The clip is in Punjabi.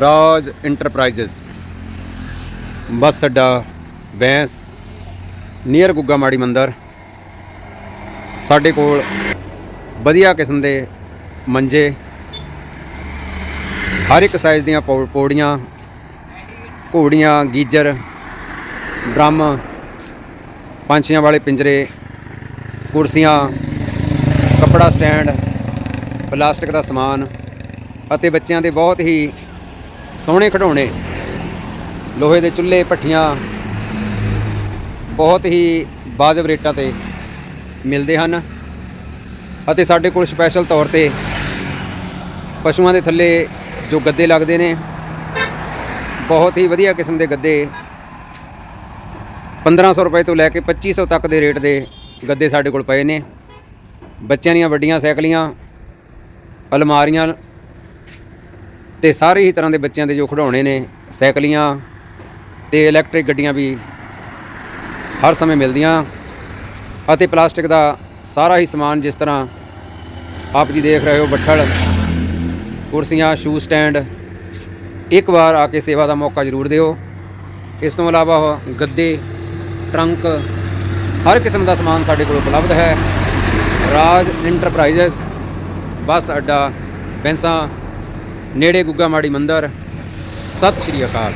ਰਾਜ ਇੰਟਰਪ੍ਰਾਈਜ਼ਸ ਬੱਸ ਅੱਡਾ, ਬੈਂਸ, ਨੀਅਰ ਗੁੱਗਾ ਮਾੜੀ ਮੰਦਰ। ਸਾਡੇ ਕੋਲ ਵਧੀਆ ਕਿਸਮ ਦੇ ਮੰਜੇ। ਹਰ ਇੱਕ ਸਾਈਜ਼ ਦੀਆਂ ਪੌ- ਪੌੜੀਆਂ, ਘੋੜੀਆਂ, ਗੀਜਰ, ਡਰਮ, ਪੰਛੀਆਂ ਵਾਲੇ ਪਿੰਜਰੇ, ਕੁਰਸੀਆਂ, ਕੱਪੜਾ ਸਟੈਂਡ, ਪਲਾਸਟਿਕ ਦਾ ਸਮਾਨ ਅਤੇ ਬੱਚਿਆਂ ਦੇ ਬਹੁਤ ਹੀ ਸੋਹਣੇ ਖਿਡੌਣੇ। ਲੋਹੇ ਦੇ ਚੁੱਲ੍ਹੇ, ਭੱਠੀਆਂ। ਬਹੁਤ ਹੀ ਵਾਜਬ ਰੇਟਾਂ ਤੇ ਮਿਲਦੇ ਹਨ ਅਤੇ ਸਾਡੇ ਕੋਲ ਸਪੈਸ਼ਲ ਤੌਰ ਤੇ ਪਸ਼ੂਆਂ ਦੇ ਥੱਲੇ ਜੋ ਗੱਦੇ ਲੱਗਦੇ ਨੇ, ਬਹੁਤ ਹੀ ਵਧੀਆ ਕਿਸਮ ਦੇ ਗੱਦੇ। 1500 ਰੁਪਏ ਤੋਂ ਲੈ ਕੇ 2500 ਤੱਕ ਦੇ ਰੇਟ ਦੇ ਗੱਦੇ ਸਾਡੇ ਕੋਲ ਪਏ ਨੇ। ਬੱਚਿਆਂ ਦੀਆਂ ਵੱਡੀਆਂ ਸਾਈਕਲੀਆਂ, ਅਲਮਾਰੀਆਂ ਤੇ ਸਾਰੇ ਹੀ ਤਰ੍ਹਾਂ ਦੇ ਬੱਚਿਆਂ ਦੇ ਜੋ ਖਿਡੌਣੇ ਨੇ, ਸਾਈਕਲੀਆਂ ਤੇ ਇਲੈਕਟ੍ਰਿਕ ਗੱਡੀਆਂ ਵੀ ਹਰ ਸਮੇਂ ਮਿਲਦੀਆਂ ਅਤੇ ਪਲਾਸਟਿਕ ਦਾ ਸਾਰਾ ਹੀ ਸਮਾਨ ਜਿਸ ਤਰ੍ਹਾਂ ਆਪ ਜੀ ਦੇਖ ਰਹੇ ਹੋ, ਬੱਠਲ, ਕੁਰਸੀਆਂ ਸ਼ੂ ਸਟੈਂਡ ਇੱਕ ਵਾਰ ਆ ਕੇ ਸੇਵਾ ਦਾ ਮੌਕਾ ਜ਼ਰੂਰ ਦਿਓ। ਇਸ ਤੋਂ ਇਲਾਵਾ ਗੱਦੇ, ਟਰੰਕ, ਹਰ ਕਿਸਮ ਦਾ ਸਮਾਨ ਸਾਡੇ ਕੋਲ ਉਪਲਬਧ ਹੈ। ਰਾਜ ਇੰਟਰਪ੍ਰਾਈਜ਼ਸ ਬੱਸ ਅੱਡਾ, ਬੈਂਸਾ ਨੇੜੇ ਗੁੱਗਾ ਮਾੜੀ ਮੰਦਰ। ਸਤਿ ਸ਼੍ਰੀ ਅਕਾਲ।